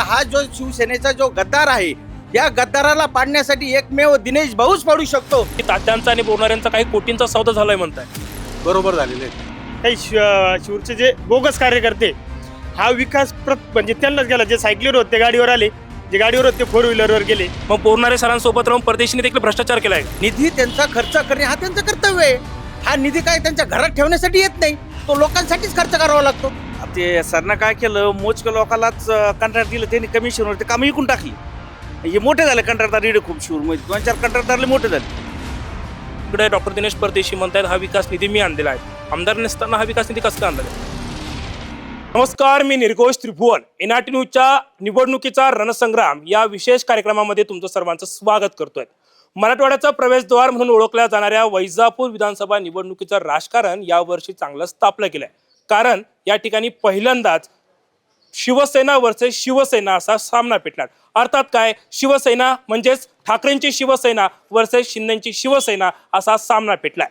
का हा जो शिवसेनेचा जो गद्दार आहे या गद्दाराला पाडण्यासाठी एकमेव दिनेश भाऊच पाडू शकतो. की तात्यांचा आणि बोलणाऱ्यांचा काही कोटींचा सौदा झालाय म्हणताय. बरोबर झालेले काही शि- शिवचे जे बोगस कार्यकर्ते हा विकास प्रत म्हणजे त्यांनाच गेला. जे सायकलीवर होते गाडीवर आले. जे गाडीवर होते फोर व्हीलरवर गेले. मग बोलणारे सरांसोबत राहून परदेशीने देखील भ्रष्टाचार केलाय. निधी त्यांचा खर्च करणे हा त्यांचं कर्तव्य आहे. हा निधी काय त्यांच्या घरात ठेवण्यासाठी येत नाही. तो लोकांसाठीच खर्च करावा लागतो. ते सरनं काय केलं मोजक्या लोकांनाच कंत्राट दिलं त्यांनी कमिशनवर ते कामं विकून टाकली. हे मोठे झाले कंत्राटदार इकडे खूप शिवर मध्ये दोन चार कंत्राटदारले मोठे झाले. इकडे डॉक्टर दिनेश परदेशी म्हणतायत हा विकास निधी मी आणलेला आहे. आमदार नसताना हा विकास निधी कसा आणला? नमस्कार मी निर्घोष त्रिभुवन. एनआरटी न्यूजच्या निवडणुकीचा रणसंग्राम या विशेष कार्यक्रमामध्ये तुमचं सर्वांचं स्वागत करतोय. मराठवाड्याचा प्रवेशद्वार म्हणून ओळखल्या जाणाऱ्या वैजापूर विधानसभा निवडणुकीचं राजकारण यावर्षी चांगलंच तापलं गेलंय. कारण या ठिकाणी पहिल्यांदाच शिवसेना वर्सेस शिवसेना असा सामना पेटला अर्थात काय? शिवसेना म्हणजेच ठाकरेंची शिवसेना वर्सेस शिंदेची शिवसेना असा सामना पेटलाय.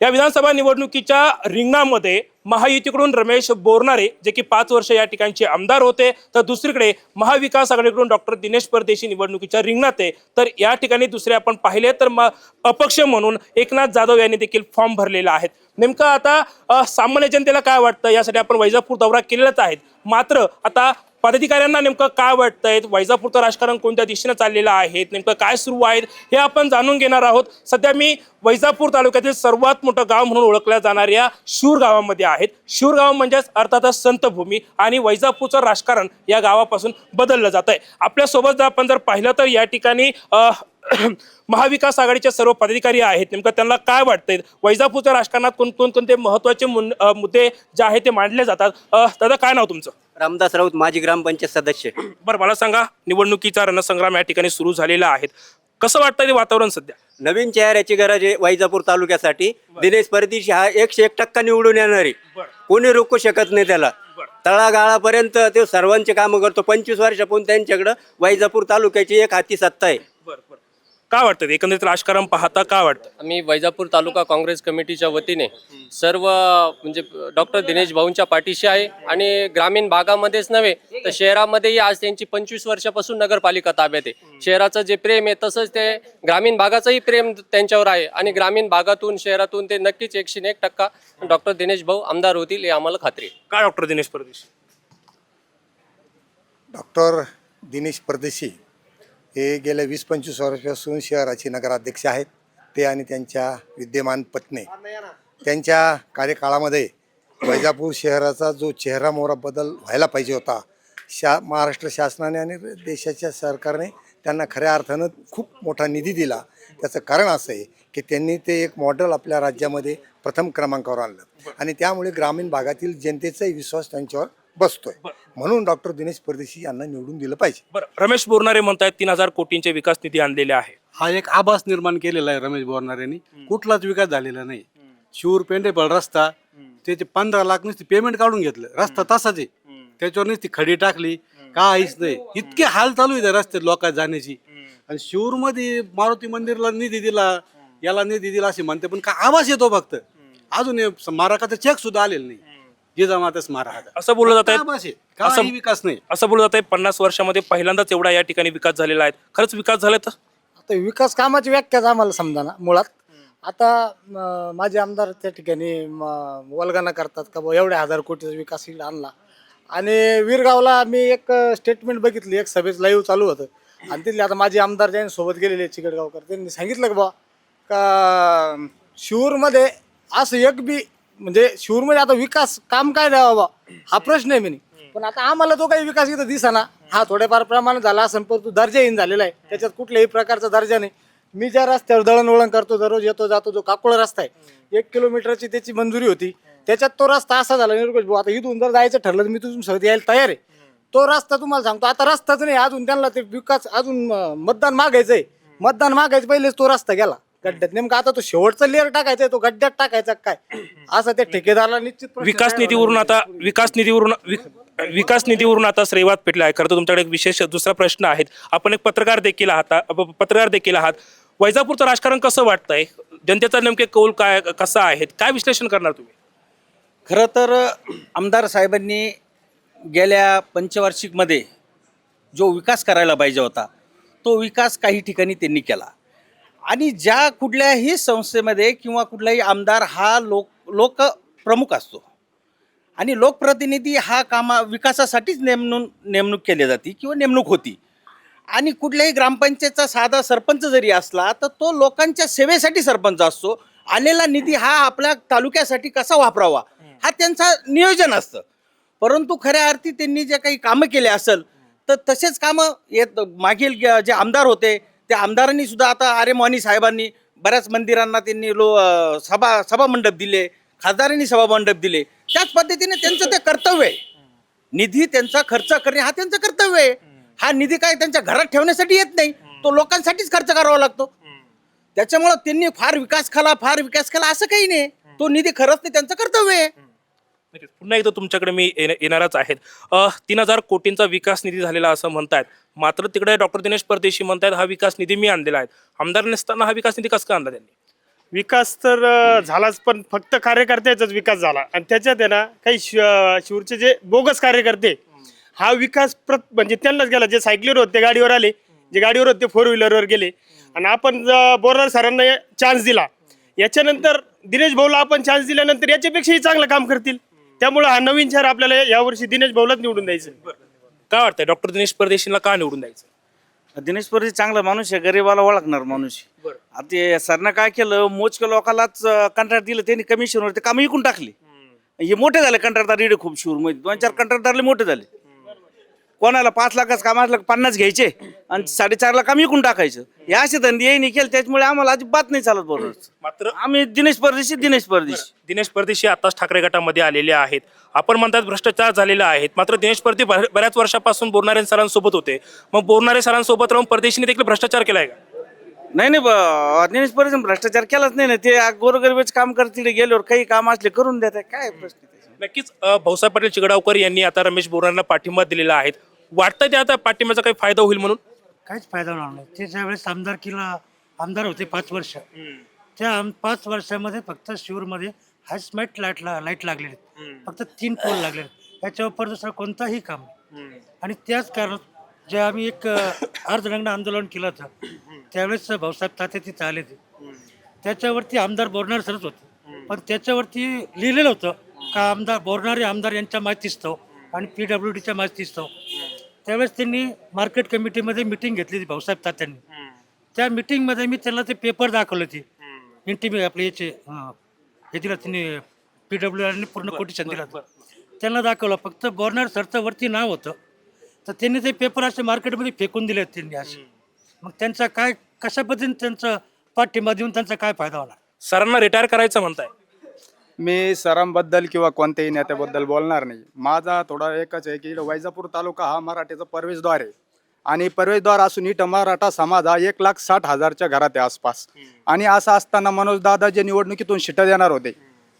या विधानसभा निवडणुकीच्या रिंगणामध्ये महायुतीकडून रमेश बोरणारे जे की पाच वर्ष या ठिकाणचे आमदार होते तर दुसरीकडे महाविकास आघाडीकडून डॉक्टर दिनेश परदेशी निवडणुकीच्या रिंगणात आहे. तर या ठिकाणी दुसरे आपण पाहिले तर म अपक्ष म्हणून एकनाथ जाधव यांनी देखील फॉर्म भरलेला आहे. नेमकं आता सामान्य जनतेला काय वाटतं? यासाठी आपण वैजापूर दौरा केलेलाच आहेत मात्र आता पदाधिकाऱ्यांना नेमकं काय वाटतंय? वैजापूरचं राजकारण कोणत्या दिशेनं चाललेलं आहे? नेमकं काय सुरू आहे? हे आपण जाणून घेणार आहोत. सध्या मी वैजापूर तालुक्यातील सर्वात मोठं गाव म्हणून ओळखल्या जाणाऱ्या शूर गावामध्ये आहेत. शूर गाव म्हणजेच अर्थातच संतभूमी आणि वैजापूरचं राजकारण या गावापासून बदललं जात आहे आपल्यासोबत जर आपण जर पाहिलं तर या ठिकाणी महाविकास आघाडीचे सर्व पदाधिकारी आहेत. नेमकं त्यांना काय वाटतंय? वैजापूरच्या राजकारणात कोण कोण कोणते महत्त्वाचे मुद्दे जे आहेत ते मांडले जातात. दादा काय नाव तुमचं? रामदास राऊत माजी ग्रामपंचायत सदस्य. बरं मला सांगा निवडणुकीचा रणसंग्राम या ठिकाणी सुरू झालेला आहे. कसं वाटतंय ते वातावरण सध्या? नवीन चेहऱ्याची गरज आहे वैजापूर तालुक्यासाठी. दिनेश परदेशी हा एकशे एक टक्का निवडून येणार कोणी रोखू शकत नाही त्याला. तळागाळापर्यंत ते सर्वांचे कामं करतो. पंचवीस वर्षापासून त्यांच्याकडं वैजापूर तालुक्याची एक हाती सत्ता आहे. काय वाटतं? एकंदरीत राजकारण पाहता काय वाटतं? आम्ही वैजापूर तालुका काँग्रेस कमिटीच्या वतीने सर्व म्हणजे डॉक्टर दिनेश भाऊंच्या पाठीशी आहे आणि ग्रामीण भागामध्येच नव्हे तर शहरामध्येही आज त्यांची पंचवीस वर्षापासून नगरपालिका ताब्यात आहे. शहराचं जे प्रेम आहे तसंच ते ग्रामीण भागाचंही प्रेम त्यांच्यावर आहे आणि ग्रामीण भागातून शहरातून ते नक्कीच एकशे एक टक्का डॉक्टर दिनेश भाऊ आमदार होतील हे आम्हाला खात्री आहे. काय डॉक्टर दिनेश परदेशी? डॉक्टर दिनेश परदेशी हे गेल्या वीस पंचवीस वर्षापासून शहराचे नगराध्यक्ष आहेत. ते आणि त्यांच्या विद्यमान पत्नी. त्यांच्या कार्यकाळामध्ये वैजापूर शहराचा जो चेहरा मोहरा बदल व्हायला पाहिजे होता शा महाराष्ट्र शासनाने आणि देशाच्या सरकारने त्यांना खऱ्या अर्थानं खूप मोठा निधी दिला. त्याचं कारण असं आहे की त्यांनी ते एक मॉडेल आपल्या राज्यामध्ये प्रथम क्रमांकावर आणलं. आणि त्यामुळे ग्रामीण भागातील जनतेचाही विश्वास त्यांच्यावर बसतोय. म्हणून डॉक्टर दिनेश परदेशी यांना निवडून दिलं पाहिजे. बरं रमेश बोरनारे म्हणतायत तीन हजार कोटींचे विकास निधी आणलेले आहे. हा एक आभास निर्माण केलेला आहे रमेश बोरणार यांनी. कुठलाच विकास झालेला नाही. शिवर पेंडेपळ रस्ता त्याचे पंधरा लाख नुसती पेमेंट काढून घेतलं. रस्ता तसाच आहे. त्याच्यावर नुसती खडी टाकली. काहीच नाही. इतके हाल चालू आहे त्या रस्त्यात लोकांत जाण्याची. आणि शिवर मध्ये मारुती मंदिरला निधी दिला. याला निधी दिला असे म्हणते पण का आवाज येतो फक्त. अजून हे स्मारकाचा चेक सुद्धा आलेला नाही. जिजामाता स्मारकाचा असं बोललं जात आहे. असं- काही विकास नाही. असं बोललं जात आहे पन्नास वर्षामध्ये पहिल्यांदाच एवढा या ठिकाणी विकास झालेला आहे. खरंच विकास झाला तर? आता विकास कामाची व्याख्याच आम्हाला समजा ना मुळात. आता म, माझे आमदार त्या ठिकाणी म, वल्गना करतात का बुवा एवढ्या हजार कोटीचा विकास इकडे आणला. आणि वीरगावला मी एक स्टेटमेंट बघितली एक सभेत लाईव्ह चालू होतं. आणि तिथले आता माझे आमदार ज्यांनी सोबत गेलेले चिकटगावकर त्यांनी सांगितलं का बुवा का शिवूरमध्ये असं एक बी म्हणजे शिवूरमध्ये आता विकास काम काय द्यावा बा हा प्रश्न आहे मी पण आता आम्हाला तो काही विकास इथं दिसाना हा थोड्याफार प्रमाणात झाला असेल परंतु दर्जाहीन झालेला आहे. त्याच्यात कुठल्याही प्रकारचा दर्जा नाही. मी ज्या रस्त्यावर दळणवळण करतो दररोज येतो जातो जो काकुळ रस्ता आहे एक किलोमीटरची त्याची मंजुरी होती. त्याच्यात तो रस्ता असा झाला निर्गोष भाऊ आता इथून जर जायचं ठरलं तर मी तुझून सोबत यायला तयार आहे. तो रस्ता तुम्हाला सांगतो. आता रस्ताच नाही अजून त्यांना ते विकास अजून मतदान मागायचंय. मतदान मागायचं पहिलेच तो रस्ता गेला. गड्ड्यात. नेमका आता तो शेवटचा लेअर टाकायचा तो गड्ड्यात टाकायचा काय? असं त्या ठेकेदाराला निश्चित प्रश्न विकास निधीवरून. आता विकास निधीवरून वि- विकास निधीवरून आता श्रेवात पेटला आहे. खरं तर तुमच्याकडे एक विशेष दुसरा प्रश्न आहे. आपण एक पत्रकार देखील आहात पत्रकार देखील आहात. वैजापूरचं राजकारण कसं वाटतंय? जनतेचा नेमके कौल काय कसा आहे? काय विश्लेषण करणार तुम्ही? खरं तर आमदार साहेबांनी गेल्या पंचवार्षिकमध्ये जो विकास करायला पाहिजे होता तो विकास काही ठिकाणी त्यांनी केला. आणि ज्या कुठल्याही संस्थेमध्ये किंवा कुठलाही आमदार हा लोक लोक प्रमुख असतो. आणि लोकप्रतिनिधी हा कामा विकासासाठीच नेमणूक नेमणूक केली जाते किंवा नेमणूक होती. आणि कुठल्याही ग्रामपंचायतचा साधा सरपंच जरी असला तर तो लोकांच्या सेवेसाठी सरपंच असतो. आलेला निधी हा आपल्या तालुक्यासाठी कसा वापरावा? हा त्यांचा नियोजन असतं. परंतु खऱ्या अर्थी त्यांनी जे काही कामं केले असेल तर तसेच कामं येत मागील जे आमदार होते त्या आमदारांनी सुद्धा आता आरे मोहनी साहेबांनी बऱ्याच मंदिरांना त्यांनी लो सभा सभा मंडप दिले खासदारांनी सभा मंडप दिले. त्याच पद्धतीने त्यांचं ते कर्तव्य आहे. निधी त्यांचा खर्च करणे हा त्यांचं कर्तव्य आहे. हा निधी काय त्यांच्या घरात ठेवण्यासाठी येत नाही. तो लोकांसाठीच खर्च करावा लागतो. त्याच्यामुळं त्यांनी फार विकास केला फार विकास केला असं काही नाही. तो निधी खरंच ते त्यांचं कर्तव्य आहे. नक्कीच. पुन्हा एकदा तुमच्याकडे मी येण- येणारच आहेत. अ, तीन हजार कोटींचा विकास निधी झालेला असं म्हणतायत. मात्र तिकडे डॉक्टर दिनेश परदेशी म्हणतायत हा विकास निधी मी आणलेला आहे. आमदार नसताना हा विकास निधी कसं का आणला त्यांनी? विकास तर अं, झालाच पण फक्त कार्यकर्त्याचाच विकास झाला. आणि त्याच्यात आहे ना काही शि- अं, शिवरचे जे बोगस कार्यकर्ते हा विकास प्रत म्हणजे त्यांनाच गेला. जे सायकलीवर होते गाडीवर आले. जे गाडीवर होते फोर व्हीलरवर गेले. आणि आपण बोरर सरांना चान्स दिला. याच्यानंतर दिनेश भाऊला आपण चान्स दिल्यानंतर याच्यापेक्षाही चांगलं काम करतील. त्यामुळे हा नवीन शहर आपल्याला यावर्षी दिनेश भाऊलाच निवडून द्यायचं. काय वाटतंय? डॉक्टर दिनेश परदेशीला का निवडून द्यायचं? दिनेश परदेशी चांगला माणूस आहे गरीबाला ओळखणार माणूस आहे. आता ते सरनं काय केलं मोजक्या लोकांनाच कंत्राट दिलं त्यांनी कमिशनवर ते काम विकून टाकले. हे मोठे झाले कंत्राटदार इकडे खूप शिवर मध्ये दोन चार कंत्राटदारले मोठे झाले. कोणाला पाच लाखाच काम असलं का पन्नास घ्यायचे आणि साडेचार लाख काम विकून टाकायचं. हे असे धंदे यांनी केले त्याच्यामुळे आम्हाला अजिबात नाही चालत बरोबर. मात्र आम्ही दिनेश परदेशी दिनेश परदेशी. दिनेश परदेशी आताच ठाकरे गटामध्ये आलेले आहेत. आपण म्हणतात भ्रष्टाचार झालेला आहे मात्र दिनेश परदे बऱ्या- बऱ्याच वर्षापासून बोरणारे सरांसोबत होते. मग बोरणारे सरांसोबत राहून परदेशीने देखील भ्रष्टाचार केलाय का? नाही नाही ब- दिनेश परदेशी भ्रष्टाचार केलाच नाही ना. ते गोरगरीबाचे काम करतील गेल्यावर काही काम असले करून देतात. काय प्रश्न? नक्कीच भाऊसाहेब पाटील चिगडावकर यांनी आता रमेश बोरांना पाठिंबा दिलेला आहे. वाटतं ते आता पाठिंब्याचा काही फायदा होईल म्हणून? काहीच फायदा होणार नाही. ते ज्यावेळेस आमदारकीला आमदार होते पाच वर्ष. त्या आम- पाच वर्षामध्ये फक्त शिवरमध्ये हाच लाइट लाइट लाइट लागलेले आहेत. फक्त तीन पोल लागलेले आहेत. याच्या उपर दुसरा कोणताही काम नाही. आणि त्याच कारण जे आम्ही एक अर्धनग्न आंदोलन केलं होतं त्यावेळेस भाऊसाहेब ताते तिथे आले ते त्याच्यावरती आमदार बोरणार सरच होते. पण त्याच्यावरती लिहिलेलं होतं का आमदार बोरणारे आमदार यांच्या माहितीस्तव आणि पी डब्ल्यू डीच्या माहितीस्तव. त्यावेळेस त्यांनी मार्केट कमिटीमध्ये मिटिंग घेतली भाऊसाहेब तात्यांनी. त्या मिटिंगमध्ये मी त्यांना ते पेपर दाखवले होते इंटिमे आपले याचे हे दिलं त्यांनी पी डब्ल्यू आरने पूर्ण कोटेशन दिलं. त्यांना दाखवलं फक्त बोरणार सरचं वरती नाव होतं. तर त्यांनी ते पेपर असे मार्केटमध्ये फेकून दिले त्यांनी असे. मग त्यांचा काय कशा पद्धतीने त्यांचं पाठिंबा देऊन त्यांचा काय फायदा होणार? सरांना रिटायर करायचं म्हणताय. मी सरांबद्दल किंवा कोणत्याही नेत्याबद्दल बोलणार नाही. माझा थोडा एकच आहे की वैजापूर तालुका हा मराठीचा प्रवेशद्वार आहे. आणि प्रवेशद्वार असून इथं मराठा समाज हा एक लाख साठ हजारच्या घरात आहे आसपास. आणि असं असताना मनोज दादा जे निवडणुकीतून शिटा देणार होते.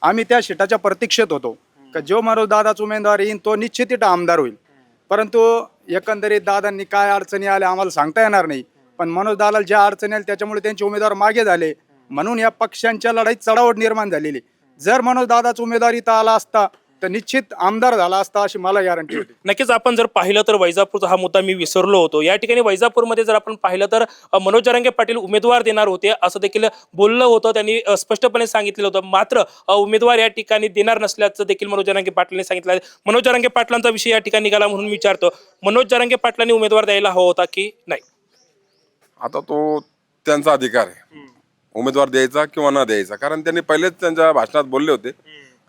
आम्ही त्या शिटाच्या प्रतीक्षेत होतो. का जो मनोज दादाचा उमेदवार येईन तो निश्चित इथं आमदार होईल. परंतु एकंदरीत दादांनी काय अडचणी आल्या आम्हाला सांगता येणार नाही. पण मनोज दादाला ज्या अडचणी आल्या त्याच्यामुळे त्यांचे उमेदवार मागे झाले. म्हणून या पक्षांच्या लढाईत चढावट निर्माण झालेली. जर मनोज दादाचा उमेदवार इथं आला असता तर निश्चित आमदार झाला असता अशी मला गॅरंटी होती. नक्कीच आपण जर पाहिलं तर वैजापूरचा हा मुद्दा मी विसरलो होतो. या ठिकाणी वैजापूरमध्ये जर आपण पाहिलं तर मनोज जरांगे पाटील उमेदवार देणार होते असं देखील बोललं होतं. त्यांनी स्पष्टपणे सांगितलेलं होतं. मात्र उमेदवार या ठिकाणी देणार नसल्याचं देखील मनोज जरांगे पाटलांनी सांगितलं आहे. मनोज जरांगे पाटलांचा विषय या ठिकाणी निघाला म्हणून विचारतो मनोज जरांगे पाटलांनी उमेदवार द्यायला हवा होता की नाही? आता तो त्यांचा अधिकार आहे. उमेदवार द्यायचा किंवा न द्यायचा. कारण त्यांनी पहिलेच त्यांच्या भाषणात बोलले होते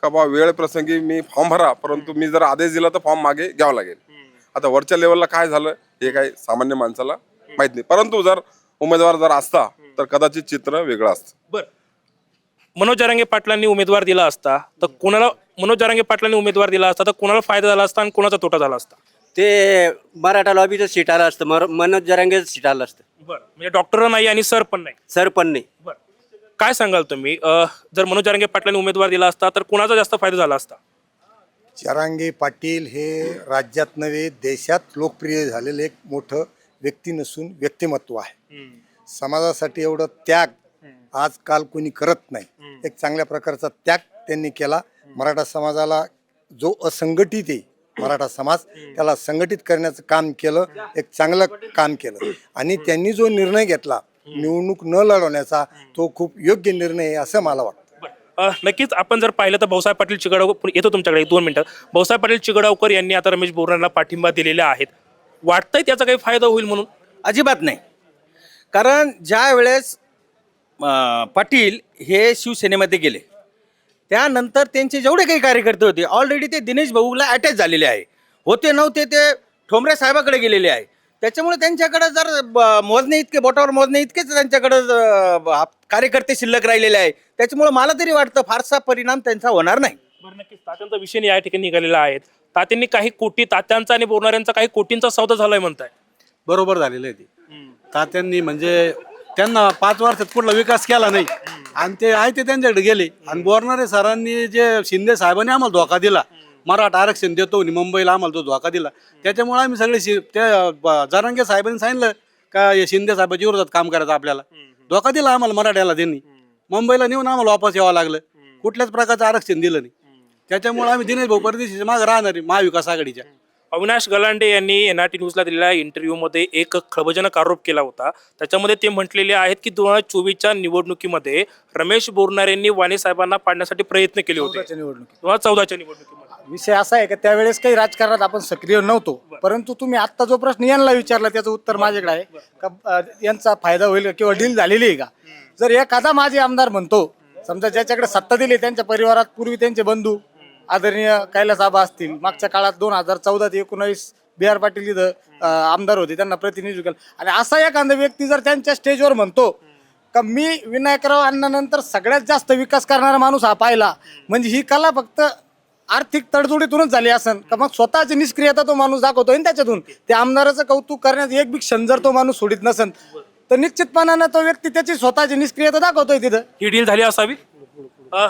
का बा वेळ प्रसंगी मी फॉर्म भरा परंतु मी जर आदेश दिला तर फॉर्म मागे घ्यावा लागेल. आता वरच्या लेवलला काय झालं हे काही सामान्य माणसाला माहीत नाही. परंतु जर उमेदवार जर असता तर कदाचित चित्र वेगळं असतं. बर. मनोज जरांगे पाटलांनी उमेदवार दिला असता तर कोणाला मनोज जरांगे पाटलांनी उमेदवार दिला असता तर कोणाला फायदा झाला असता आणि कोणाचा तोटा झाला असता? ते मराठा लॉबीचं सीट आलं असतं मर मनोज जरांगेचं सीट आलं असतं. बरं म्हणजे डॉक्टर नाही आणि सर पण नाही. सर पण नाही. बरं. काय सांगाल तुम्ही? अ, जर मनोज जरांगे पाटलांनी उमेदवार दिला असता तर कोणाचा जास्त फायदा झाला असता? चरांगे पाटील हे राज्यात नव्हे देशात लोकप्रिय झालेलं एक मोठं व्यक्ती नसून व्यक्तिमत्व आहे. समाजासाठी एवढं त्याग आजकाल कोणी करत नाही. एक चांगल्या प्रकारचा त्याग त्यांनी केला. मराठा समाजाला जो असंघटित आहे मराठा समाज त्याला संघटित करण्याचं काम केलं एक चांगलं काम केलं. आणि त्यांनी जो निर्णय घेतला निवडणूक न लढवण्याचा तो खूप योग्य निर्णय आहे असं मला वाटतं. नक्कीच आपण जर पाहिलं तर भाऊसाहेब पाटील चिगडावकर येतो तुमच्याकडे दोन मिनिटं. भाऊसाहेब पाटील चिगडावकर यांनी आता रमेश बोरणाला पाठिंबा दिलेला आहेत वाटतंय त्याचा काही फायदा होईल म्हणून? अजिबात नाही. कारण ज्या वेळेस पाटील हे शिवसेनेमध्ये गेले त्यानंतर त्यांचे जेवढे काही कार्यकर्ते होते ऑलरेडी ते दिनेश भाऊला अटॅच झालेले आहे. होते नव्हते ते ठोंबरे साहेबाकडे गेलेले आहे. त्याच्यामुळे त्यांच्याकडे जर मोजणे इतके बोटावर मोजणे इतकेच त्यांच्याकडे कार्यकर्ते शिल्लक राहिलेले आहे. त्याच्यामुळे मला तरी वाटतं फारसा परिणाम त्यांचा होणार नाही. बरं नक्कीच. तात्यांचा विषय या ठिकाणी निघालेला आहे. तात्यांनी काही कोटी तात्यांचा आणि बोरणाऱ्यांचा काही कोटींचा सौदा झालाय म्हणताय. बरोबर झालेलं आहे ते. तात्यांनी म्हणजे त्यांना पाच वर्षात कुठला विकास केला नाही. आणि ते आहे ते त्यांच्याकडे गेले. आणि बोरणारे सरांनी जे शिंदे साहेबांनी आम्हाला धोका दिला मराठा आरक्षण देतो म्हणे मुंबईला आम्हाला तो धोका दिला. त्याच्यामुळे आम्ही सगळे शि- त्या जरांगे साहेबांनी सांगितलं का हे शिंदे साहेबाच्या विरोधात काम करायचं आपल्याला. धोका दिला आम्हाला मराठ्याला त्यांनी. मुंबईला नेऊन आम्हाला वापस यावं लागलं. कुठल्याच प्रकारचं आरक्षण दिलं नाही. त्याच्यामुळे आम्ही दिनेश भाऊ परदेशीच्या मागे राहणार महाविकास आघाडीच्या. अविनाश गलांडे यांनी एन आर टी न्यूजला दिलेल्या इंटरव्ह्यूमध्ये एक खळबळजनक आरोप केला होता. त्याच्यामध्ये ते म्हटलेले आहेत की दोन हजार चोवीसच्या निवडणुकीमध्ये रमेश बोरणारे यांनी वाणी साहेबांना पाडण्यासाठी प्रयत्न केले होते. दोन हजार चौदाच्या निवडणुकीमध्ये. विषय असा आहे का त्यावेळेस काही राजकारणात आपण सक्रिय नव्हतो. परंतु तुम्ही आत्ता जो प्रश्न यांना विचारला त्याचं उत्तर माझ्याकडे आहे. का यांचा फायदा होईल का किंवा डील झालेली आहे का? जर एखादा माझे आमदार म्हणतो समजा ज्याच्याकडे सत्ता दिली त्यांच्या परिवारात पूर्वी त्यांचे बंधू आदरणीय कैलास आबा असतील. मागच्या काळात दोन हजार चौदा ते एकोणावीस बी आर पाटील इथं आमदार होते. त्यांना प्रतिनिधित्व केलं. आणि असा एखादा व्यक्ती जर त्यांच्या स्टेजवर म्हणतो का मी विनायकराव अण्णानंतर सगळ्यात जास्त विकास करणारा माणूस हा पाहिला. म्हणजे ही कला फक्त आर्थिक तडजोडीतूनच झाली असन. का मग स्वतःची निष्क्रियता तो माणूस दाखवतो आणि त्याच्यातून? त्या आमदाराचं कौतुक करण्यात एक बी क्षण जर तो माणूस सोडित नसन तर निश्चितपणानं तो व्यक्ती त्याची स्वतःची निष्क्रियता दाखवतोय तिथं. ही डील झाली असावी? अ,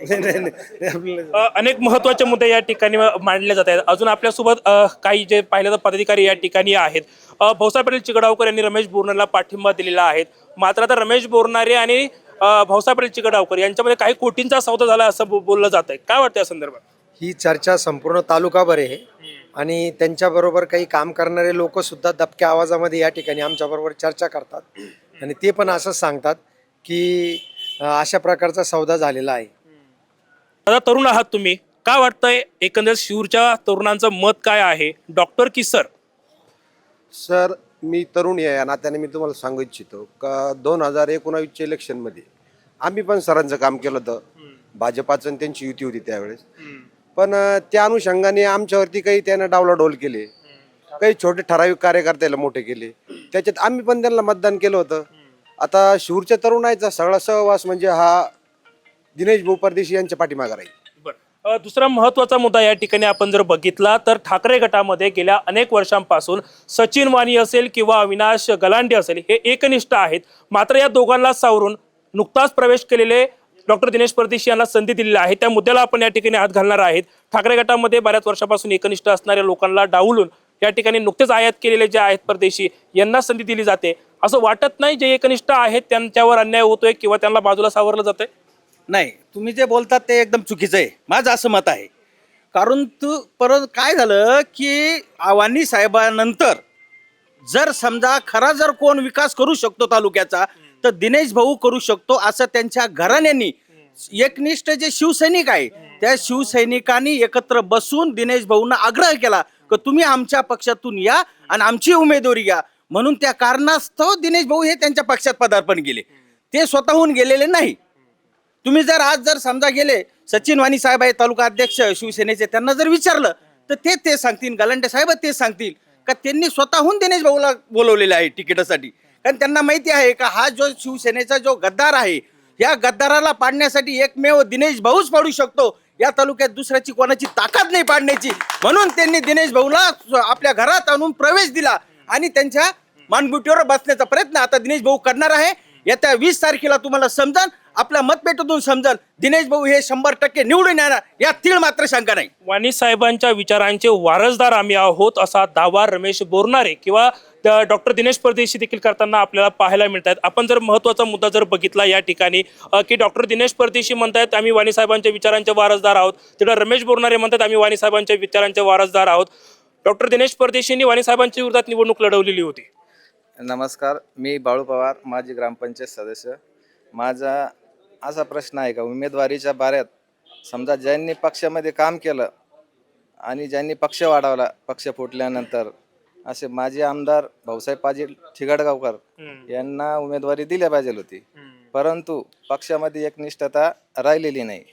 अ, अनेक महत्त्वाचे मुद्दे या ठिकाणी मांडले जात आहेत. अजून आपल्यासोबत अ, काही जे पाहिलं तर पदाधिकारी या ठिकाणी आहेत. अ, भाऊसाहेब पाटील चिकडावकर यांनी रमेश बोरणारेला पाठिंबा दिलेला आहे. मात्र आता रमेश बोरणारे आणि अ, भाऊसाहेब पाटील चिकडावकर यांच्यामध्ये काही कोटींचा सौदा झाला असं बो- बोललं जात आहे. काय वाटतं या संदर्भात? ही चर्चा संपूर्ण तालुकाभर आहे. आणि त्यांच्याबरोबर काही काम करणारे लोक सुद्धा दबक्या आवाजामध्ये या ठिकाणी आमच्याबरोबर चर्चा करतात. आणि ते पण असं सांगतात की अं, अशा प्रकारचा सौदा झालेला आहे. आता तरुण आहात तुम्ही. काय वाटतंय एकंदर शिवूरच्या तरुणांचं मत काय आहे? डॉक्टर की सर? सर मी तरुण आहे या नात्याने मी तुम्हाला सांगू इच्छितो का दोन हजार एकोणावीसच्या इलेक्शनमध्ये आम्ही पण सरांचं काम केलं होतं. भाजपाचं आणि त्यांची युती होती त्यावेळेस. पण त्या अनुषंगाने आमच्यावरती काही त्यांना डावलाडोल केले. काही छोटे ठराविक कार्यकर्त्याला मोठे केले. त्याच्यात आम्ही पण त्यांना मतदान केलं होतं. आता शिवूरच्या तरुणाईचा सगळा सहवास म्हणजे हा दिनेश भाऊ परदेशी यांच्या पाठीमागे राहील. अ, दुसरा महत्त्वाचा मुद्दा या ठिकाणी आपण जर बघितला तर ठाकरे गटामध्ये गेल्या अनेक वर्षांपासून सचिन वाणी असेल किंवा अविनाश गलांडे असेल हे एकनिष्ठ आहेत. मात्र या दोघांना सावरून नुकताच प्रवेश केलेले डॉक्टर दिनेश परदेशी यांना संधी दिलेली आहे. त्या मुद्द्याला आपण या ठिकाणी हात घालणार आहेत. ठाकरे गटामध्ये बऱ्याच वर्षापासून एकनिष्ठ असणाऱ्या लोकांना डावलून या ठिकाणी नुकतेच आयात केलेले जे आहेत परदेशी यांना संधी दिली जाते. असं वाटत नाही जे एकनिष्ठ आहेत त्यांच्यावर अन्याय होतोय किंवा त्यांना बाजूला सावरलं जातंय? नाही तुम्ही जे बोलतात ते एकदम चुकीचं आहे. माझं असं मत आहे. कारण तू परत काय झालं की आव्हानी साहेबानंतर जर समजा खरा जर कोण विकास करू शकतो तालुक्याचा तर दिनेश भाऊ करू शकतो असं त्यांच्या घराण्यांनी. एकनिष्ठ जे शिवसैनिक आहे त्या शिवसैनिकांनी एकत्र बसून दिनेश भाऊंना आग्रह केला की तुम्ही आमच्या पक्षातून या आणि आमची उमेदवारी घ्या. म्हणून त्या कारणास्तव दिनेश भाऊ हे त्यांच्या पक्षात पदार्पण केले. ते स्वतःहून गेलेले नाही. तुम्ही जर आज जर समजा गेले सचिन वाणी साहेब आहे तालुका अध्यक्ष शिवसेनेचे त्यांना जर विचारलं तर ते ते सांगतील गलांडे साहेब ते सांगतील. का त्यांनी स्वतःहून दिनेश भाऊला बोलवलेलं आहे तिकिटासाठी. कारण त्यांना माहिती आहे का हा जो शिवसेनेचा जो गद्दार आहे या गद्दाराला पाडण्यासाठी एकमेव दिनेश भाऊच पाडू शकतो. या तालुक्यात दुसऱ्याची कोणाची ताकद नाही पाडण्याची. म्हणून त्यांनी दिनेश भाऊला आपल्या घरात आणून प्रवेश दिला आणि त्यांच्या मानगुटीवर बसण्याचा प्रयत्न आता दिनेश भाऊ करणार आहे. येत्या वीस तारखेला तुम्हाला समजाल आपल्या मतपेटीतून समजल दिनेश भाऊ हे शंभर टक्के निवडून येणार यात तीळ मात्र शंका नाही. वाणी साहेबांच्या विचारांचे वारसदार आम्ही आहोत असा दावा रमेश बोरणारे किंवा डॉक्टर दिनेश परदेशी देखील करताना आपल्याला पाहायला मिळत आहेत आपण जर महत्त्वाचा मुद्दा जर बघितला या ठिकाणी की डॉक्टर दिनेश परदेशी म्हणतायत आम्ही वाणी साहेबांच्या विचारांचे वारसदार आहोत. तिकडे रमेश बोरणारे म्हणतात आम्ही वाणी साहेबांच्या विचारांचे वारसदार आहोत. डॉक्टर दिनेश परदेशींनी वाणी साहेबांच्या विरोधात निवडणूक लढवलेली होती. नमस्कार मी बाळू पवार माजी ग्रामपंचायत सदस्य. माझा असा प्रश्न आहे का? उमेदवारीच्या बाऱ्यात समजा ज्यांनी पक्षामध्ये काम केलं आणि ज्यांनी पक्ष वाढवला पक्ष फुटल्यानंतर असे माजी आमदार भाऊसाहेब पाटील ठिगडगावकर यांना उमेदवारी दिल्या पाहिजे होती. परंतु पक्षामध्ये एकनिष्ठता राहिलेली नाही.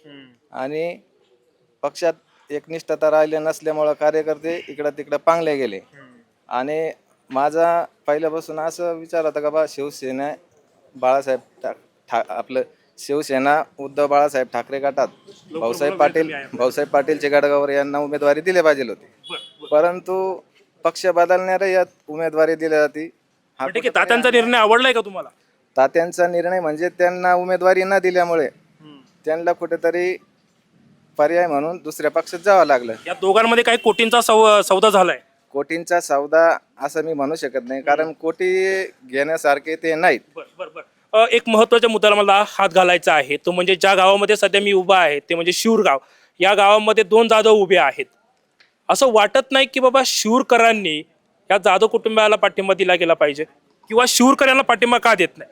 आणि पक्षात एकनिष्ठता राहिल्या नसल्यामुळं कार्यकर्ते इकडं तिकडं पांगले गेले. आणि माझा पहिल्यापासून असं विचार होता का बा शिवसेना बाळासाहेब ठा ठा आपलं शिवसेना उद्धव बाळासाहेब ठाकरे गटात भाऊसाहेब पाटील भाऊसाहेब पाटील चिगाडगावर यांना उमेदवारी दिली पाहिजे होती. परंतु पक्ष बदलणाऱ्या यात उमेदवारी दिली जाते. हा ठीक आहे तात्यांचा निर्णय आवडलाय का तुम्हाला? तात्यांचा निर्णय म्हणजे त्यांना उमेदवारी न दिल्यामुळे त्यांना कुठेतरी पर्याय म्हणून दुसऱ्या पक्षात जावं लागलं. या दोघांमध्ये काही कोटींचा सौ सौदा झालाय. कोटींचा सौदा असं मी म्हणू शकत नाही. कारण कोटी घेण्यासारखे ते नाहीत. एक महत्त्वाच्या मुद्द्याला मला हात घालायचा आहे. तो म्हणजे ज्या गावामध्ये सध्या मी उभा आहे ते म्हणजे शिवरगाव या गावामध्ये दोन जाधव उभे आहेत. असं वाटत नाही की बाबा शिवरकरांनी या जाधव कुटुंबाला पाठिंबा दिला गेला पाहिजे किंवा शिवरकरांना पाठिंबा का देत नाही?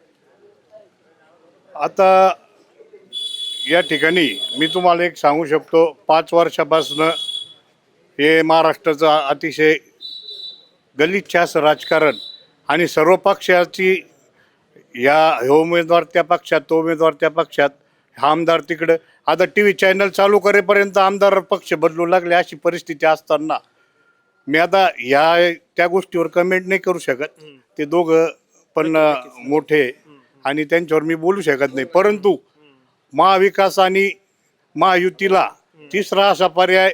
आता या ठिकाणी मी तुम्हाला एक सांगू शकतो पाच वर्षापासनं हे महाराष्ट्राचं अतिशय गलिच्छ असं राजकारण आणि सर्व पक्षाची या हे उमेदवार त्या पक्षात तो उमेदवार त्या पक्षात हा आमदार तिकडं. आता टी व्ही चॅनल चालू करेपर्यंत आमदार पक्ष बदलू लागले अशी परिस्थिती असताना. मी आता ह्या त्या गोष्टीवर कमेंट नाही करू शकत. ते दोघं पण मोठे आणि त्यांच्यावर मी बोलू शकत नाही. परंतु महाविकास आणि महायुतीला तिसरा असा पर्याय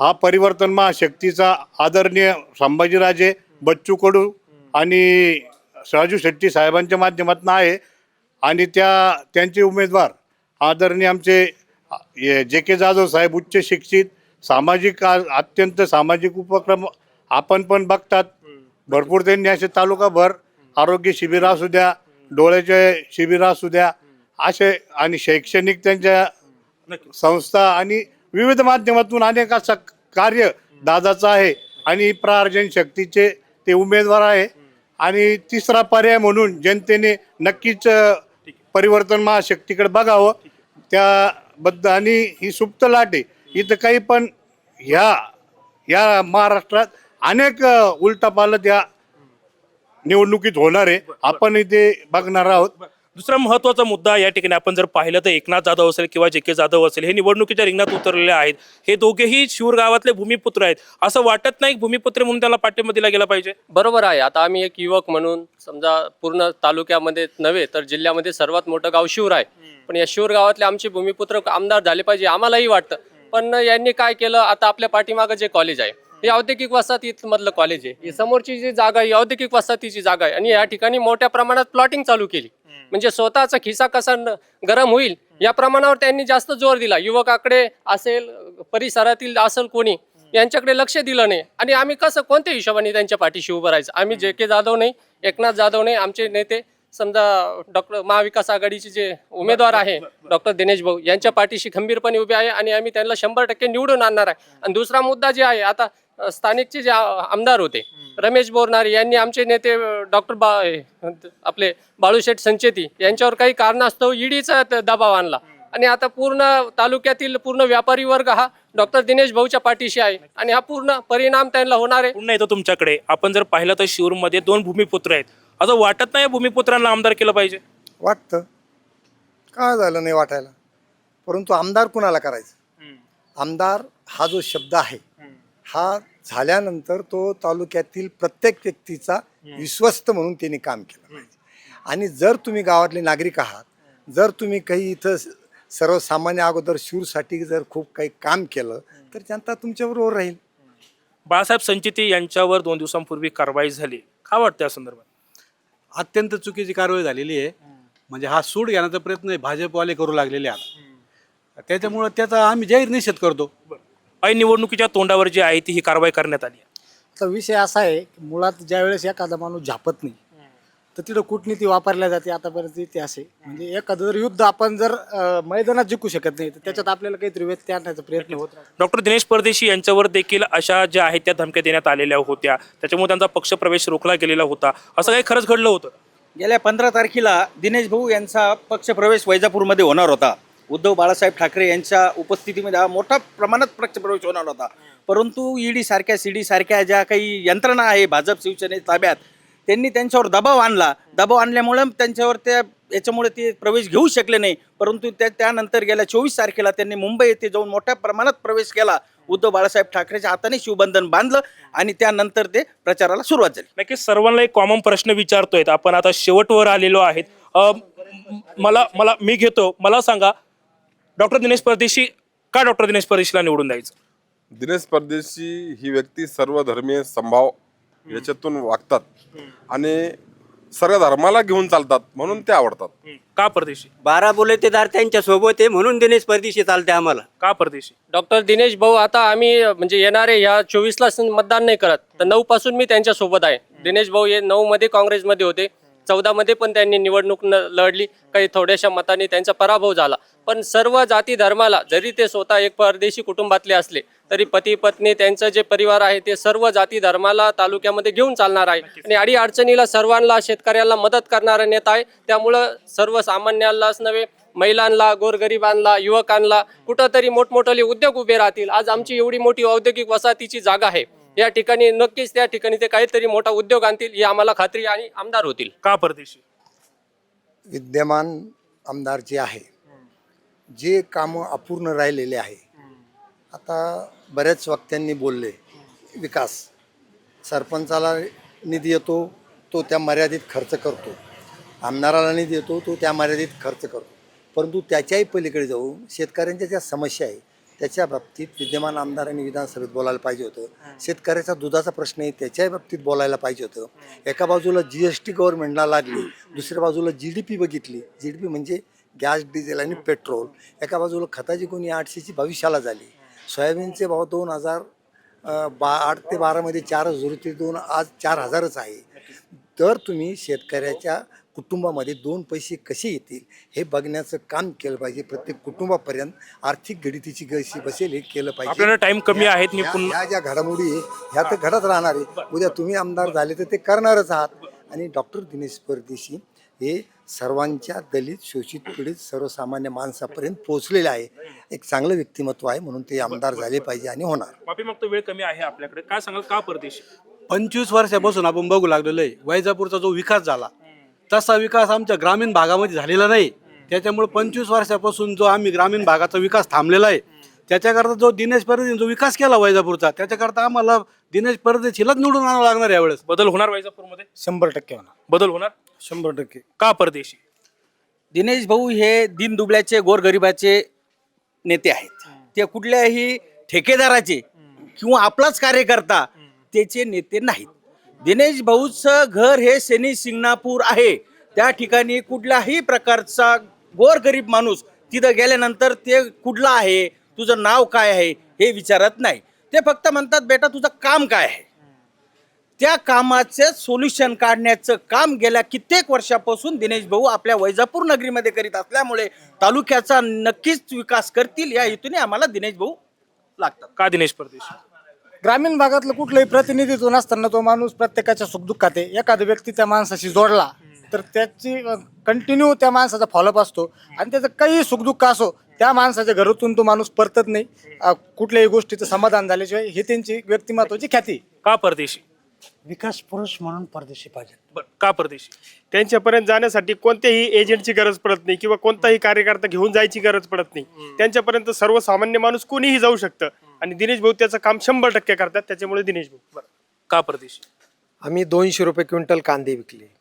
हा परिवर्तन महाशक्तीचा आदरणीय संभाजीराजे बच्चू कडू आणि राजू शेट्टी साहेबांच्या माध्यमातून आहे. आणि त्या त्यांचे उमेदवार आदरणीय आमचे जे के जाधव साहेब उच्च शिक्षित सामाजिक अत्यंत सामाजिक उपक्रम आपण पण बघतात. भरपूर त्यांनी असे तालुकाभर आरोग्य शिबिर असू द्या डोळ्याचे शिबिर असू द्या असे आणि शैक्षणिक त्यांच्या संस्था आणि विविध माध्यमातून अनेक असं कार्य दादाचं आहे. आणि प्रार्जन शक्तीचे ते उमेदवार आहे. आणि तिसरा पर्याय म्हणून जनतेने नक्कीच परिवर्तन महाशक्तीकडे बघावं. त्याबद्दल आणि ही सुप्त लाट इथं काही पण ह्या या महाराष्ट्रात अनेक उलटापालट या निवडणुकीत होणार आहे. आपण इथे बघणार आहोत. दुसरा महत्त्वाचा मुद्दा या ठिकाणी आपण जर पाहिलं तर एकनाथ जाधव असेल किंवा जे के जाधव असेल हे निवडणुकीच्या रिंगणात उतरलेले आहेत. हे दोघेही शिवर गावातले भूमिपुत्र आहेत. असं वाटत नाही भूमिपुत्र म्हणून त्याला पाठिंबा दिला गेला पाहिजे? बरोबर आहे. आता आम्ही एक युवक म्हणून समजा पूर्ण तालुक्यामध्ये नव्हे तर जिल्ह्यामध्ये सर्वात मोठं गाव शिवर आहे. पण या शिवर गावातले आमचे भूमिपुत्र आमदार झाले पाहिजे आम्हालाही वाटतं. पण यांनी काय केलं? आता आपल्या पाठीमागं जे कॉलेज आहे हे औद्योगिक वसाहतीत मधलं कॉलेज आहे. ही समोरची जी जागा आहे ही औद्योगिक वसाहतीची जागा आहे. आणि या ठिकाणी मोठ्या प्रमाणात प्लॉटिंग चालू केली. म्हणजे स्वतःचा खिसा कसा गरम होईल या प्रमाणावर त्यांनी जास्त जोर दिला. युवकाकडे असेल परिसरातील असेल कोणी यांच्याकडे लक्ष दिलं नाही. आणि आम्ही कसं कोणत्या हिशोबाने त्यांच्या पाठीशी उभं राहायचं? आम्ही जे के जाधव नाही एकनाथ जाधव नाही आमचे नेते समजा डॉक्टर महाविकास आघाडीचे जे उमेदवार आहे डॉक्टर दिनेश भाऊ यांच्या पाठीशी खंबीरपणे उभे आहे आणि आम्ही त्यांना शंभर टक्के निवडून आणणार आहे. आणि दुसरा मुद्दा जे आहे आता स्थानिकचे जे आमदार होते रमेश बोरनारे यांनी आमचे नेते डॉक्टर बा आपले बाळूशेठ संचेती यांच्यावर काही कारणास्तव ईडीचा दबाव आणला. आणि आता पूर्ण तालुक्यातील पूर्ण व्यापारी वर्ग हा डॉक्टर दिनेश भाऊच्या पाठीशी आहे. आणि हा पूर्ण परिणाम त्यांना होणार आहे. पुन्हा येतो तुमच्याकडे. आपण जर पाहिलं तर शिरूरमध्ये दोन भूमिपुत्र आहेत. असं वाटत नाही भूमिपुत्रांना आमदार केलं पाहिजे? वाटतं. काय झालं नाही वाटायला? परंतु आमदार कुणाला करायचं? आमदार हा जो शब्द आहे हा झाल्यानंतर तो तालुक्यातील प्रत्येक व्यक्तीचा विश्वस्त म्हणून त्यांनी काम केलं. पाहिजे आणि जर तुम्ही गावातले नागरिक आहात जर तुम्ही काही इथं सर्वसामान्य अगोदर शूरसाठी जर खूप काही काम केलं तर जनता तुमच्याबरोबर राहील. बाळासाहेब संचिती यांच्यावर दोन दिवसांपूर्वी कारवाई झाली. काय वाटतं या संदर्भात? अत्यंत चुकीची कारवाई झालेली आहे. म्हणजे हा सूड घेण्याचा प्रयत्न भाजपवाले करू लागलेले आता त्याच्यामुळं त्याचा आम्ही जाहीर निषेध करतो. ऐन निवडणुकीच्या तोंडावर जी आहे ती ही कारवाई करण्यात आली तर विषय असा आहे की मुळात ज्यावेळेस एखादा माणूस झापत नाही तर तिथं कूटनीती वापरल्या जाते आतापर्यंत इतिहास आहे म्हणजे एखादं जर युद्ध आपण जर अं, मैदानात जिंकू शकत नाही तर त्याच्यात आपल्याला काहीतरी व्यत्यय आणण्याचा प्रयत्न होत राहतो. डॉक्टर दिनेश परदेशी यांच्यावर देखील अशा ज्या आहेत त्या धमक्या देण्यात आलेल्या होत्या. त्याच्यामुळे त्यांचा पक्षप्रवेश रोखला गेलेला होता. असं काही खरंच घडलं होतं? गेल्या पंधरा तारखेला दिनेश भाऊ यांचा पक्षप्रवेश वैजापूरमध्ये होणार होता. उद्धव बाळासाहेब ठाकरे यांच्या उपस्थितीमध्ये हा मोठ्या प्रमाणात पक्षप्रवेश होणार होता. परंतु ईडी सारख्या सी डी सारख्या ज्या काही यंत्रणा आहे भाजप शिवसेने ताब्यात त्यांनी त्यांच्यावर दबाव आणला. दबाव आणल्यामुळे त्यांच्यावर त्या याच्यामुळे ते प्रवेश घेऊ शकले नाही. परंतु त्या त्यानंतर गेल्या चोवीस तारखेला त्यांनी मुंबई येथे जाऊन मोठ्या प्रमाणात प्रवेश केला. उद्धव बाळासाहेब ठाकरेच्या हाताने शिवबंधन बांधलं आणि त्यानंतर ते प्रचाराला सुरुवात झाली. नक्कीच सर्वांना एक कॉमन प्रश्न विचारतोय. आपण आता शेवटवर आलेलो आहेत. मला मला मी घेतो. मला सांगा डॉक्टर दिनेश परदेशी का डॉक्टर दिनेश परदेशीला निवडून द्यायचं? दिनेश परदेशी ही व्यक्ती सर्व धर्मीय संभाव याच्यातून वागतात आणि सर्व धर्माला घेऊन चालतात म्हणून ते आवडतात. का परदेशी? बारा बुलेतेदार त्यांच्यासोबत आहे म्हणून दिनेश परदेशी चालते आम्हाला. का परदेशी? डॉक्टर दिनेश भाऊ आता आम्ही म्हणजे येणारे ह्या चोवीसला मतदान नाही करत. तर नऊ पासून मी त्यांच्यासोबत आहे. दिनेश भाऊ हे नऊ मध्ये काँग्रेसमध्ये होते. चौदा मध्ये पण त्यांनी निवडणूक न- लढली. काही थोड्याशा मतांनी त्यांचा पराभव झाला. पण सर्व जाती धर्माला जरी ते स्वतः एक परदेशी कुटुंबातले असले तरी पती पत्नी त्यांचं जे परिवार आहे ते सर्व जाती धर्माला तालुक्यामध्ये घेऊन चालणार आहे. आणि अडी अडचणीला सर्वांना शेतकऱ्याला मदत करणारा नेता आहे. त्यामुळं सर्वसामान्यांनाच नव्हे महिलांना गोरगरिबांना युवकांना कुठंतरी मोठमोठाले उद्योग उभे राहतील. आज आमची एवढी मोठी औद्योगिक वसाहतीची जागा आहे. या ठिकाणी नक्कीच त्या ठिकाणी ते काहीतरी मोठा उद्योग आणतील ही आम्हाला खात्री आणि आमदार होतील. का परदेशी? विद्यमान आमदार जे आहे. जे कामं अपूर्ण राहिलेले आहे. आता बऱ्याच वक्त्यांनी बोलले विकास. सरपंचाला निधी येतो तो त्या मर्यादित खर्च करतो. आमदाराला निधी येतो तो त्या मर्यादित खर्च करतो. परंतु त्याच्याही पलीकडे जाऊन शेतकऱ्यांच्या ज्या समस्या आहे त्याच्या बाबतीत विद्यमान आमदारांनी विधानसभेत बोलायला पाहिजे होतं. शेतकऱ्याचा दुधाचा प्रश्न आहे त्याच्याही बाबतीत बोलायला पाहिजे होतं. एका बाजूला जी एस टी गव्हर्नमेंटला लागली दुसऱ्या बाजूला जी डी पी बघितली. जी डी पी म्हणजे गॅस डिझेल आणि पेट्रोल एका बाजूला खताची कोणी आठशेची भविष्याला झाली. सोयाबीनचे भाव दोन हजार बा आठ ते बारामध्ये चार हजार होते दोन आज चार हजारच आहे. तर तुम्ही शेतकऱ्याच्या कुटुंबामध्ये दोन पैसे कसे येतील हे बघण्याचं काम केलं पाहिजे. प्रत्येक कुटुंबापर्यंत आर्थिक गणितीची कशी बसेल हे केलं पाहिजे. आपल्याला टाइम कमी आहेत मी ह्या- ज्या घडामोडी आहे ह्या तर घडत राहणार आहे. उद्या तुम्ही आमदार झाले तर ते करणारच आहात. आणि डॉक्टर दिनेश परदेशी हे सर्वांच्या दलित शोषित पीडित सर्वसामान्य माणसापर्यंत पोहोचलेले आहे. एक चांगलं व्यक्तिमत्व आहे म्हणून ते आमदार झाले पाहिजे आणि होणार. माफी मागतो वेळ कमी आहे आपल्याकडे. काय सांगाल का परदेशी? पंचवीस वर्षापासून आपण बघू लागलेलो आहे. वैजापूरचा जो विकास झाला तसा विकास आमच्या ग्रामीण भागामध्ये झालेला नाही. त्याच्यामुळे पंचवीस वर्षापासून जो आम्ही ग्रामीण भागाचा विकास थांबलेला आहे त्याच्याकरता जो दिनेश परदेशी जो विकास केला वैजापूरचा त्याच्याकरता आम्हाला दिनेश परदेशीलाच निवडून आणावं लागणार यावेळेस. बदल होणार वैजापूरमध्ये? शंभर टक्के होणार. बदल होणार? शंभर टक्के. का परदेशी? दिनेश भाऊ हे दीनदुबळ्याचे गोरगरिबाचे नेते आहेत. ते कुठल्याही ठेकेदाराचे किंवा आपलाच कार्यकर्ता त्याचे नेते नाहीत. दिनेश भाऊचं घर हे शनी शिंगणापूर आहे. त्या ठिकाणी कुठल्याही प्रकारचा गोरगरीब माणूस तिथं गेल्यानंतर ते कुठला आहे? तुझं नाव काय आहे हे विचारत नाही. ते फक्त म्हणतात बेटा तुझं काम काय आहे? त्या कामाचे सोल्युशन काढण्याचं काम गेल्या कित्येक वर्षापासून दिनेश भाऊ आपल्या वैजापूर नगरीमध्ये करीत असल्यामुळे तालुक्याचा नक्कीच विकास करतील या हेतूने आम्हाला दिनेश भाऊ लागतात. का दिनेश परदेशी? ग्रामीण भागातलं कुठलंही प्रतिनिधित्व नसताना तो माणूस प्रत्येकाच्या सुखदुःखात आहे. एखादा व्यक्ती त्या माणसाशी जोडला तर त्याची कंटिन्यू त्या माणसाचा फॉलोअप असतो. आणि त्याचं काही सुखदुःख असो त्या माणसाच्या घरातून तो माणूस परतत नाही. अं, कुठल्याही गोष्टीचं समाधान झाल्याशिवाय हे त्यांची व्यक्तिमत्वाची ख्याती. का परदेशी? विकास पुरुष म्हणून परदेशी पाहिजे बरं का परदेशी? त्यांच्यापर्यंत जाण्यासाठी कोणत्याही एजंटची गरज पडत नाही किंवा कोणताही कार्यकर्ता घेऊन जायची गरज पडत नाही. त्यांच्यापर्यंत सर्वसामान्य माणूस कोणीही जाऊ शकतं. आणि दिनेश भाऊ त्याचं काम शंभर टक्के करतात त्याच्यामुळे दिनेश भाऊ. का परदेशी? आम्ही दोनशे रुपये क्विंटल कांदे विकले.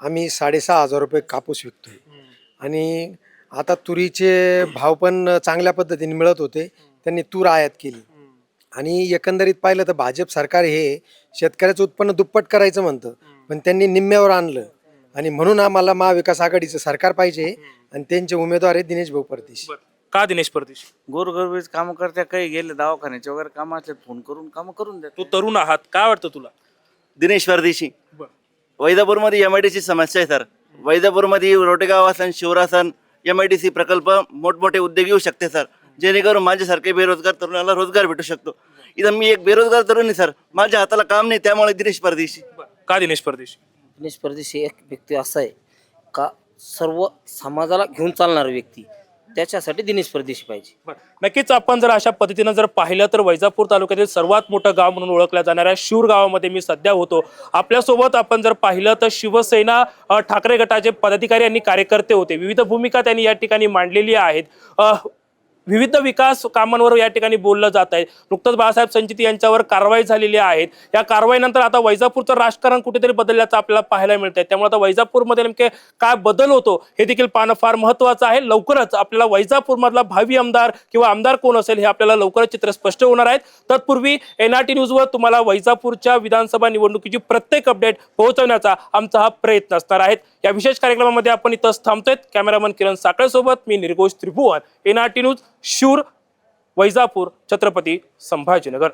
आम्ही साडेसहा हजार रुपये कापूस विकतोय. आणि आता तुरीचे भाव पण चांगल्या पद्धतीने मिळत होते. त्यांनी तूर आयात केली. आणि एकंदरीत पाहिलं तर भाजप सरकार हे शेतकऱ्याचं उत्पन्न दुप्पट करायचं म्हणतं. पण त्यांनी निम्म्यावर आणलं. आणि म्हणून आम्हाला महाविकास आघाडीचं सरकार पाहिजे आणि त्यांचे उमेदवार आहेत दिनेश भाऊ परदेशी. का दिनेश परदेशी? गोरगरबीच कामं करत्या काही गेले दवाखान्याचे वगैरे कामं असले फोन करून कामं करून द्या तू तरुण आहात. काय वाटतं तुला? दिनेश परदेशी. बरं. वैजापूरमध्ये एम आय समस्या आहे सर. वैजापूरमध्ये रोटेगाव आसन शिवरासन एम आय डी सी प्रकल्प मोठमोठे उद्योग येऊ शकते सर. जेणेकरून माझ्यासारखे बेरोजगार तरुणाला रोजगार भेटू शकतो. इथं मी एक बेरोजगार तरुण आहे सर. माझ्या हाताला काम नाही त्यामुळे दिनेश परदेशी. का दिनेश परदेशी? दिनेश परदेशी एक व्यक्ती असा आहे का सर्व समाजाला घेऊन चालणारा व्यक्ती. त्याच्यासाठी दिनेश परदेशी पाहिजे. नक्कीच आपण जर अशा पद्धतीनं जर पाहिलं तर वैजापूर तालुक्यातील सर्वात मोठं गाव म्हणून ओळखल्या जाणाऱ्या शिवर गावामध्ये मी सध्या होतो. आपल्यासोबत आपण जर पाहिलं तर शिवसेना ठाकरे गटाचे पदाधिकारी आणि कार्यकर्ते होते. विविध भूमिका त्यांनी या ठिकाणी मांडलेली आहेत. विविध विकास कामांवर या ठिकाणी बोललं जात आहे. नुकतंच बाळासाहेब संचित यांच्यावर कारवाई झालेली आहेत या कारवाईनंतर आता वैजापूरचं राजकारण कुठेतरी बदलल्याचं आपल्याला पाहायला मिळत आहे त्यामुळे आता वैजापूरमध्ये नेमके काय बदल होतो हे देखील पाहणं फार महत्वाचं आहे. लवकरच आपल्याला वैजापूरमधला भावी आमदार किंवा आमदार कोण असेल हे आपल्याला लवकरच चित्र स्पष्ट होणार आहेत. तत्पूर्वी एन आर टी न्यूजवर तुम्हाला वैजापूरच्या विधानसभा निवडणुकीची प्रत्येक अपडेट पोहोचवण्याचा आमचा हा प्रयत्न असणार आहे या विशेष कार्यक्रमामध्ये आपण इथंच थांबतोय. कॅमेरामन किरण साखळेसोबत मी Nirghosh Tribhuvan. N R T news शूर वैजापूर छत्रपती संभाजीनगर.